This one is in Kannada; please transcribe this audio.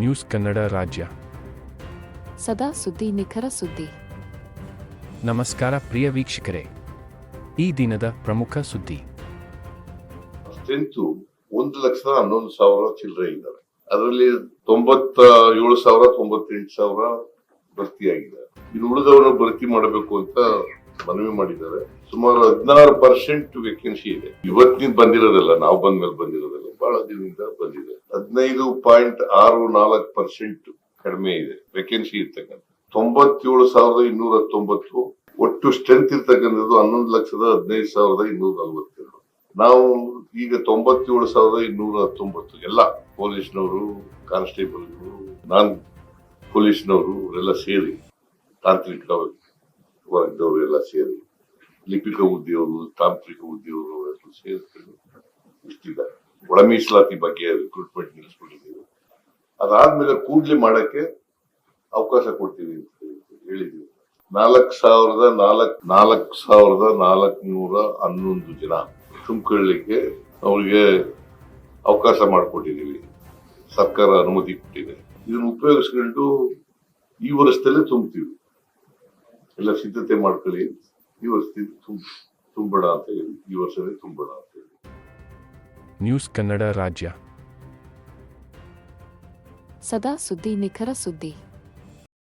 ನ್ಯೂಸ್ ಕನ್ನಡ ರಾಜ್ಯ. ಸದಾ ಸುದ್ದಿ ನಿಖರ ಸುದ್ದಿ. ನಮಸ್ಕಾರ ಪ್ರಿಯ ವೀಕ್ಷಕರೇ. ಈ ದಿನದ ಪ್ರಮುಖ ಸುದ್ದಿ. ಸ್ಟ್ರೆಂತ್ ಒಂದು ಲಕ್ಷದ ಹನ್ನೊಂದು ಸಾವಿರ ಚಿಲ್ಲರೆ ಇದ್ದಾರೆ ಅದರಲ್ಲಿ ತೊಂಬತ್ತ ಏಳು ಸಾವಿರ ತೊಂಬತ್ತೆಂಟು ಸಾವಿರ ಭರ್ತಿಯಾಗಿದೆ ಇನ್ನು ಉಳಿದವರನ್ನು ಭರ್ತಿ ಮಾಡಬೇಕು ಅಂತ ಮನವಿ ಮಾಡಿದ್ದಾರೆ. ಸುಮಾರು ಹದಿನಾರು ಪರ್ಸೆಂಟ್ ವೇಕೆನ್ಸಿ ಇದೆ. ಇವತ್ತಿನ ಬಂದಿರೋದಲ್ಲ ನಾವು ಬಂದ ಮೇಲೆ ಬಂದಿರೋದಲ್ಲ ಬಂದಿದೆ. ಹದಿನೈದು ಪಾಯಿಂಟ್ ಆರು ನಾಲ್ಕು ಪರ್ಸೆಂಟ್ ಕಡಿಮೆ ಇದೆ ವೇಕೆನ್ಸಿ ಇರ್ತಕ್ಕಂಥ. ತೊಂಬತ್ತೇಳು ಸಾವಿರದ ಇನ್ನೂರ ತೊಂಬತ್ತು, ಒಟ್ಟು ಸ್ಟ್ರೆಂತ್ ಇರ್ತಕ್ಕಂಥದ್ದು ಹನ್ನೊಂದು ಲಕ್ಷದ ಹದಿನೈದು ಸಾವಿರದ ಇನ್ನೂರ ನಲವತ್ತೆರಡು. ನಾವು ಈಗ ತೊಂಬತ್ತೇಳು ಸಾವಿರದ ಇನ್ನೂರ ಹತ್ತೊಂಬತ್ತು ಎಲ್ಲ ಪೊಲೀಸ್ನವರು, ಕಾನ್ಸ್ಟೇಬಲ್ಗಳು, ನಾನ್ ಪೊಲೀಸ್ನವರು ಎಲ್ಲ ಸೇರಿ ತಾಂತ್ರಿಕ ವರ್ಗದವರು ಎಲ್ಲ ಸೇರಿ, ಲಿಪಿಕ ಹುದ್ದೆಯವರು ತಾಂತ್ರಿಕ ಹುದ್ದೆಯವರು ಸೇರಿ. ಮೀಸಲಾತಿ ಬಗ್ಗೆ ರಿಕ್ರೂಟ್ಮೆಂಟ್ ನಿಲ್ಲಿಸ್ಬಿಟ್ಟಿದ್ದೀವಿ ಅದಾದ್ಮೇಲೆ ಕೂಡ್ಲಿ ಮಾಡಕ್ಕೆ ಅವಕಾಶ ಕೊಡ್ತೀವಿ ಅಂತ ಹೇಳಿದ್ದೀವಿ. ನಾಲ್ಕು ಸಾವಿರದ ನಾಲ್ಕ್, ನಾಲ್ಕು ಸಾವಿರದ ನಾಲ್ಕುನೂರ ಹನ್ನೊಂದು ಜನ ತುಂಬಿಕೊಳ್ಳಿಕ್ಕೆ ಅವರಿಗೆ ಅವಕಾಶ ಮಾಡಿಕೊಟ್ಟಿದ್ದೀವಿ. ಸರ್ಕಾರ ಅನುಮತಿ ಕೊಟ್ಟಿದೆ. ಇದನ್ನು ಉಪಯೋಗಿಸ್ಕೊಂಡು ಈ ವರ್ಷದಲ್ಲೇ ತುಂಬ್ತೀವಿ. ಎಲ್ಲ ಸಿದ್ಧತೆ ಮಾಡ್ಕೊಳ್ಳಿ. ಈ ವರ್ಷದಿಂದ ತುಂಬ ತುಂಬೋಣ ಅಂತ ಹೇಳಿ, ಈ ವರ್ಷನೇ ತುಂಬೋಣ ಅಂತ ಹೇಳಿ. ನ್ಯೂಸ್ ಕನ್ನಡ ರಾಜ್ಯ. ಸದಾ ಸುದ್ದಿ ನಿಖರ ಸುದ್ದಿ.